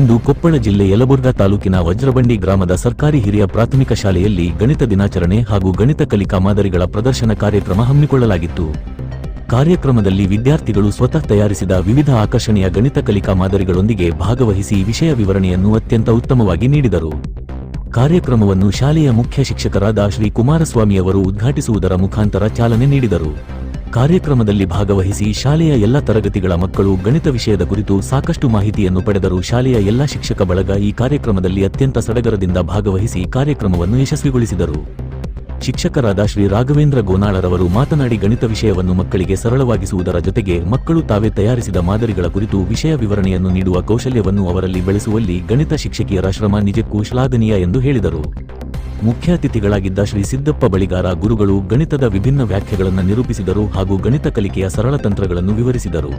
ಕೊಪ್ಪಳ ಜಿಲ್ಲೆ ಯಲಬುರ್ಗಾ ತಾಲೂಕಿನ ವಜ್ರಬಂಡಿ ಗ್ರಾಮದ ಸರ್ಕಾರಿ ಹಿರಿಯ ಪ್ರಾಥಮಿಕ ಶಾಲೆಯಲ್ಲಿ ಗಣಿತ ದಿನಾಚರಣೆ ಹಾಗೂ ಗಣಿತ ಕಲಿಕಾ ಮಾದರಿಗಳ ಪ್ರದರ್ಶನ ಕಾರ್ಯಕ್ರಮ ಹಮ್ಮಿಕೊಳ್ಳಲಾಗಿತ್ತು. ಕಾರ್ಯಕ್ರಮದಲ್ಲಿ ವಿದ್ಯಾರ್ಥಿಗಳು ಸ್ವತಃ ತಯಾರಿಸಿದ ವಿವಿಧ ಆಕರ್ಷಣೀಯ ಗಣಿತ ಕಲಿಕಾ ಮಾದರಿಗಳೊಂದಿಗೆ ಭಾಗವಹಿಸಿ ವಿಷಯ ವಿವರಣೆಯನ್ನು ಅತ್ಯಂತ ಉತ್ತಮವಾಗಿ ನೀಡಿದರು. ಕಾರ್ಯಕ್ರಮವನ್ನು ಶಾಲೆಯ ಮುಖ್ಯ ಶಿಕ್ಷಕರಾದ ಶ್ರೀ ಕುಮಾರಸ್ವಾಮಿ ಅವರು ಉದ್ಘಾಟಿಸುವುದರ ಮುಖಾಂತರ ಚಾಲನೆ ನೀಡಿದರು. ಕಾರ್ಯಕ್ರಮದಲ್ಲಿ ಭಾಗವಹಿಸಿ ಶಾಲೆಯ ಎಲ್ಲ ತರಗತಿಗಳ ಮಕ್ಕಳು ಗಣಿತ ವಿಷಯದ ಕುರಿತು ಸಾಕಷ್ಟು ಮಾಹಿತಿಯನ್ನು ಪಡೆದರು ಶಾಲೆಯ ಎಲ್ಲ ಶಿಕ್ಷಕ ಬಳಗ ಈ ಕಾರ್ಯಕ್ರಮದಲ್ಲಿ ಅತ್ಯಂತ ಸಡಗರದಿಂದ ಭಾಗವಹಿಸಿ ಕಾರ್ಯಕ್ರಮವನ್ನು ಯಶಸ್ವಿಗೊಳಿಸಿದರು. ಶಿಕ್ಷಕರಾದ ಶ್ರೀ ರಾಘವೇಂದ್ರ ಗೋನಾಳರವರು ಮಾತನಾಡಿ ಗಣಿತ ವಿಷಯವನ್ನು ಮಕ್ಕಳಿಗೆ ಸರಳವಾಗಿಸುವುದರ ಜೊತೆಗೆ ಮಕ್ಕಳು ತಾವೇ ತಯಾರಿಸಿದ ಮಾದರಿಗಳ ಕುರಿತು ವಿಷಯ ವಿವರಣೆಯನ್ನು ನೀಡುವ ಕೌಶಲ್ಯವನ್ನು ಅವರಲ್ಲಿ ಬೆಳೆಸುವಲ್ಲಿ ಗಣಿತ ಶಿಕ್ಷಕಿಯರ ಶ್ರಮ ನಿಜಕ್ಕೂ ಶ್ಲಾಘನೀಯ ಎಂದು ಹೇಳಿದರು. ಮುಖ್ಯ ಅತಿಥಿಗಳಾಗಿದ್ದ ಶ್ರೀ ಸಿದ್ದಪ್ಪ ಬಳಿಗಾರ ಗುರುಗಳು ಗಣಿತದ ವಿಭಿನ್ನ ವ್ಯಾಖ್ಯೆಗಳನ್ನು ನಿರೂಪಿಸಿದರು ಹಾಗೂ ಗಣಿತ ಕಲಿಕೆಯ ಸರಳ ತಂತ್ರಗಳನ್ನು ವಿವರಿಸಿದರು.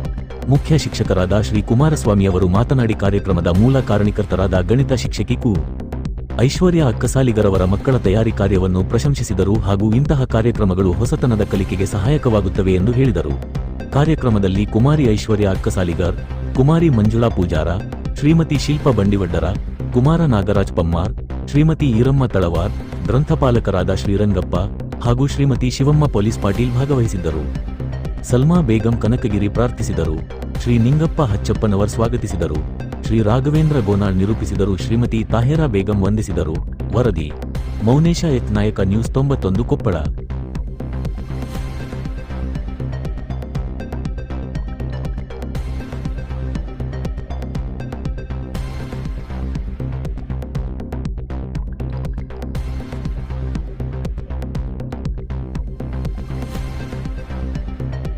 ಮುಖ್ಯ ಶಿಕ್ಷಕರಾದ ಶ್ರೀ ಕುಮಾರಸ್ವಾಮಿ ಅವರು ಮಾತನಾಡಿ ಕಾರ್ಯಕ್ರಮದ ಮೂಲ ಕಾರಣೀಕರ್ತರಾದ ಗಣಿತ ಶಿಕ್ಷಕಿ ಕು. ಐಶ್ವರ್ಯ ಅಕ್ಕಸಾಲಿಗರವರ ಮಕ್ಕಳ ತಯಾರಿ ಕಾರ್ಯವನ್ನು ಪ್ರಶಂಸಿಸಿದರು ಹಾಗೂ ಇಂತಹ ಕಾರ್ಯಕ್ರಮಗಳು ಹೊಸತನದ ಕಲಿಕೆಗೆ ಸಹಾಯಕವಾಗುತ್ತವೆ ಎಂದು ಹೇಳಿದರು. ಕಾರ್ಯಕ್ರಮದಲ್ಲಿ ಕುಮಾರಿ ಐಶ್ವರ್ಯ ಅಕ್ಕಸಾಲಿಗರ್, ಕುಮಾರಿ ಮಂಜುಳಾ ಪೂಜಾರ, ಶ್ರೀಮತಿ ಶಿಲ್ಪ ಬಂಡಿವಡ್ಡರ, ಕುಮಾರ ನಾಗರಾಜ್ ಪಮ್ಮಾರ್ ಶ್ರೀಮತಿ ಈರಮ್ಮ ತಳವಾರ್, ಗ್ರಂಥಪಾಲಕರಾದ ಶ್ರೀರಂಗಪ್ಪ ಹಾಗೂ ಶ್ರೀಮತಿ ಶಿವಮ್ಮ ಪೊಲೀಸ್ ಪಾಟೀಲ್ ಭಾಗವಹಿಸಿದ್ದರು. ಸಲ್ಮಾ ಬೇಗಂ ಕನಕಗಿರಿ ಪ್ರಾರ್ಥಿಸಿದರು. ಶ್ರೀ ನಿಂಗಪ್ಪ ಹಚ್ಚಪ್ಪನವರ್ ಸ್ವಾಗತಿಸಿದರು. ಶ್ರೀ ರಾಘವೇಂದ್ರ ಗೋನಾಳ್ ನಿರೂಪಿಸಿದರು. ಶ್ರೀಮತಿ ತಾಹೇರಾ ಬೇಗಂ ವಂದಿಸಿದರು. ವರದಿ, ಮೌನೇಶ ಎತ್ ನಾಯಕ ನ್ಯೂಸ್ ತೊಂಬತ್ತೊಂದು ಕೊಪ್ಪಳ.